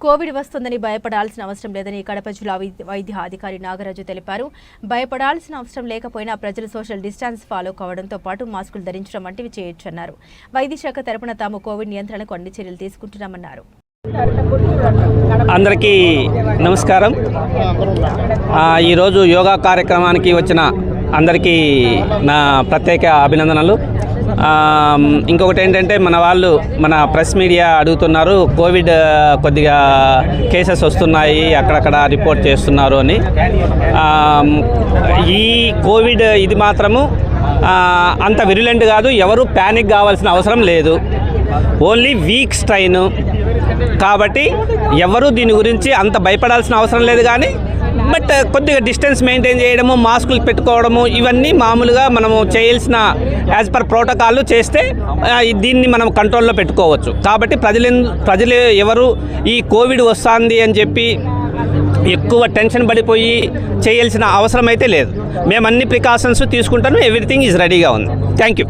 Covid వస్తుందని భయపడాల్సిన అవసరం లేదని కడప జిల్లా వైద్య- అధికారి నాగరాజు తెలిపారు. భయపడాల్సిన అవసరం లేకపోయినా ప్రజలు సోషల్ డిస్టాన్స్ ఫాలో కావడంతో పాటు మాస్కులు ధరించడం వంటివి చేయొచ్చన్నారు. వైద్య శాఖ తరపున తాము కోవిడ్ నియంత్రణకు అన్ని చర్యలు తీసుకుంటున్నామన్నారు. అందరికీ నమస్కారం. ఈరోజు యోగా కార్యక్రమానికి వచ్చిన అందరికీ నా ప్రత్యేక అభినందనలు. ఇంకొకటి ఏంటంటే మన వాళ్ళు మన ప్రెస్ మీడియా అడుగుతున్నారు కోవిడ్ కొద్దిగా కేసెస్ వస్తున్నాయి అక్కడక్కడ రిపోర్ట్ చేస్తున్నారు అని. ఈ కోవిడ్ ఇది మాత్రము అంత విరులెంట్ కాదు ఎవరు ప్యానిక్ కావాల్సిన అవసరం లేదు. ఓన్లీ వీక్ స్ట్రైన్ కాబట్టి ఎవరు దీని గురించి అంత భయపడాల్సిన అవసరం లేదు కానీ బట్ uh, కొద్దిగా డిస్టెన్స్ మెయింటైన్ చేయడము మాస్కులు పెట్టుకోవడము ఇవన్నీ మామూలుగా మనము చేయాల్సిన యాజ్ పర్ ప్రోటోకాల్ చేస్తే uh, దీన్ని మనం కంట్రోల్లో పెట్టుకోవచ్చు. కాబట్టి ప్రజలు ప్రజలు ఎవరు ఈ కోవిడ్ వస్తుంది అని చెప్పి ఎక్కువ టెన్షన్ పడిపోయి చేయాల్సిన అవసరం అయితే లేదు. మేము అన్ని ప్రికాషన్స్ తీసుకుంటాను ఎవ్రీథింగ్ ఈజ్ రెడీగా ఉంది. Thank you